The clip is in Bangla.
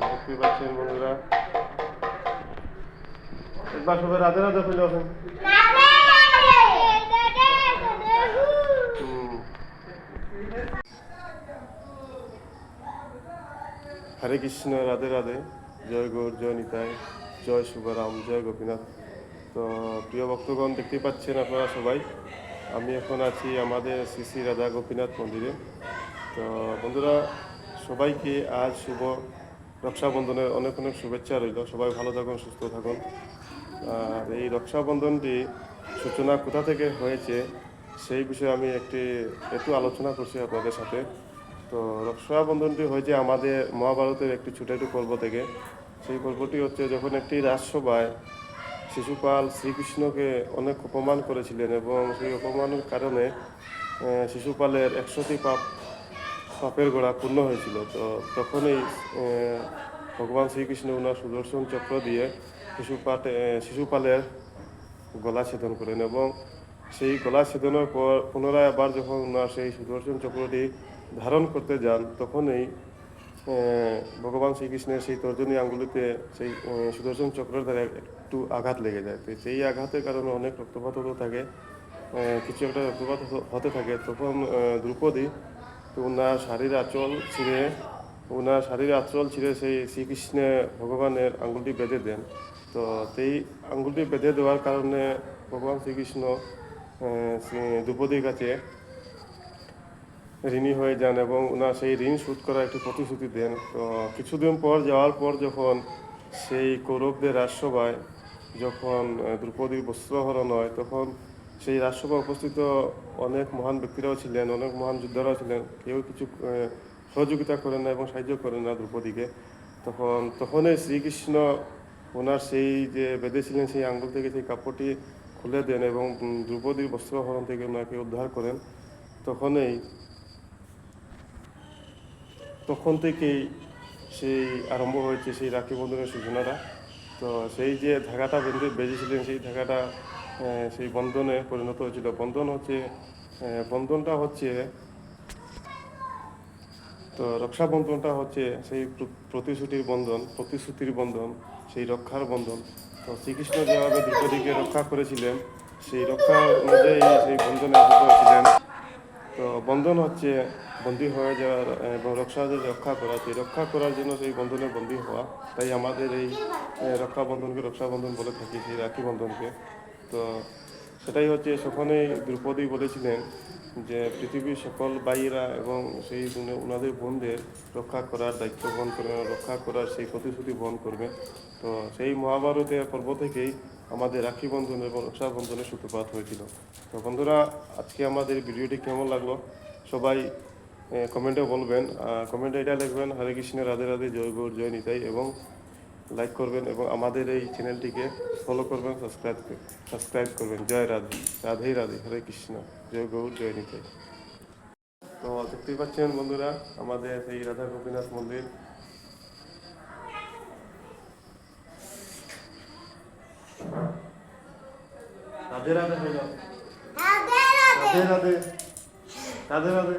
পাচ্ছেন বন্ধুরা। একবার সবাই রাধে রাধে ফেলে হরে কৃষ্ণ, রাধে রাধে। জয় গৌর, জয় নিতাই। জয় শুভরাম, জয় গোপীনাথ। তো প্রিয় ভক্তগণ দেখতে পাচ্ছেন আপনারা সবাই। আমি এখন আছি আমাদের শ্রী শ্রী রাধা গোপীনাথ মন্দিরে। তো বন্ধুরা, সবাইকে আজ শুভ রক্ষাবন্ধনের অনেক অনেক শুভেচ্ছা রইল। সবাই ভালো থাকুন, সুস্থ থাকুন। আর এই রক্ষাবন্ধনটি সূচনা কোথা থেকে হয়েছে সেই বিষয়ে আমি একটি, একটু আলোচনা করছি আপনাদের সাথে। তো রক্ষাবন্ধনটি হয়েছে আমাদের মহাভারতের একটি ছোট একটি পর্ব থেকে। সেই পর্বটি হচ্ছে যখন একটি রাজসভায় শিশুপাল শ্রীকৃষ্ণকে অনেক অপমান করেছিলেন এবং সেই অপমানের কারণে শিশুপালের একশোটি পাপ পাপের গোড়া পূর্ণ হয়েছিল। তো তখনই ভগবান শ্রীকৃষ্ণ ওনার সুদর্শন চক্র দিয়ে শিশুপাট শিশুপালের গলা ছেদন করেন এবং সেই গলা ছেদনের পর পুনরায় আবার যখন ওনার সেই সুদর্শন চক্রটি ধারণ করতে যান, তখনই ভগবান শ্রীকৃষ্ণের সেই তর্জনী আঙ্গুলিতে সেই সুদর্শন চক্রের দ্বারা একটু আঘাত লেগে যায়। তো সেই আঘাতের কারণে অনেক রক্তপাত হতে থাকে কিছু একটা রক্তপাত হতে থাকে। তখন দ্রৌপদী তো ওনার শাড়ির আঁচল ছিঁড়ে ওনার শাড়ির আঁচল ছিঁড়ে সেই শ্রীকৃষ্ণে ভগবানের আঙ্গুলটি বেঁধে দেন। তো সেই আঙ্গুলটি বেঁধে দেওয়ার কারণে ভগবান শ্রীকৃষ্ণ দ্রৌপদীর কাছে ঋণী হয়ে যান এবং ওনার সেই ঋণ শোধ করার একটি প্রতিশ্রুতি দেন। তো কিছুদিন পর যাওয়ার পর যখন সেই কৌরবদের রাজসভায় যখন দ্রৌপদীর বস্ত্রহরণ হয়, তখন সেই রাজসভায় উপস্থিত অনেক মহান ব্যক্তিরাও ছিলেন অনেক মহান যোদ্ধারাও ছিলেন। কেউ কিছু সহযোগিতা করেন না এবং সাহায্য করেন না দ্রৌপদীকে। তখন তখনই শ্রীকৃষ্ণ ওনার সেই যে বেঁধেছিলেন সেই আঙ্গুল থেকে সেই কাপড়টি খুলে দেন এবং দ্রৌপদীর বস্ত্রহরণ থেকে ওনাকে উদ্ধার করেন। তখনই তখন থেকেই সেই আরম্ভ হয়েছে সেই রাখি বন্ধনের সূচনাটা। তো সেই যে ধাগাটা বেঁধে বেজেছিলেন সেই আহ, সেই বন্ধনে পরিণত হয়েছিল। বন্ধন হচ্ছে বন্ধনটা হচ্ছে, তো রক্ষাবন্ধনটা হচ্ছে সেই প্রতিশ্রুতির বন্ধন প্রতিশ্রুতির বন্ধন, সেই রক্ষার বন্ধন। তো শ্রীকৃষ্ণ যেভাবে দ্রৌপদীকে রক্ষা করেছিলেন, সেই রক্ষা অনুযায়ী সেই বন্ধনে হয়েছিলেন। তো বন্ধন হচ্ছে বন্দী হয়ে যাওয়ার এবং রক্ষা যে রক্ষা করা, সেই রক্ষা করার জন্য সেই বন্ধনে বন্দী হওয়া। তাই আমাদের এই রক্ষাবন্ধনকে রক্ষা বন্ধনকে রক্ষাবন্ধন বলে থাকি, সেই রাখি বন্ধনকে। তো সেটাই হচ্ছে সেখানেই দ্রৌপদী বলেছিলেন যে পৃথিবীর সকল বাইরা এবং সেই ওনাদের বোনদের রক্ষা করার দায়িত্ব বহন করবে, রক্ষা করার সেই প্রতিশ্রুতি বহন করবে। তো সেই মহাভারতের পর্ব থেকেই আমাদের রাখি বন্ধন এবং রক্ষাবন্ধনের সূত্রপাত হয়েছিল। তো বন্ধুরা, আজকে আমাদের ভিডিওটি কেমন লাগল? সবাই কমেন্টে বলবেন। কমেন্টে এটা লিখবেন, হরে কৃষ্ণ, রাধে রাধে, জয় গৌর, জয় নিতাই এবং লাইক করবেন এবং আমাদের এই চ্যানেলটিকে ফলো করবেন সাবস্ক্রাইব সাবস্ক্রাইব করবেন। জয় রাধে। রাধেই রাধে। হরে কৃষ্ণ। জয় গৌর জয় নিতাই। তো দেখতেই পাচ্ছেন বন্ধুরা আমাদের এই রাধা গোপীনাথ মন্দির। রাধে রাধে। রাধে রাধে। রাধে রাধে।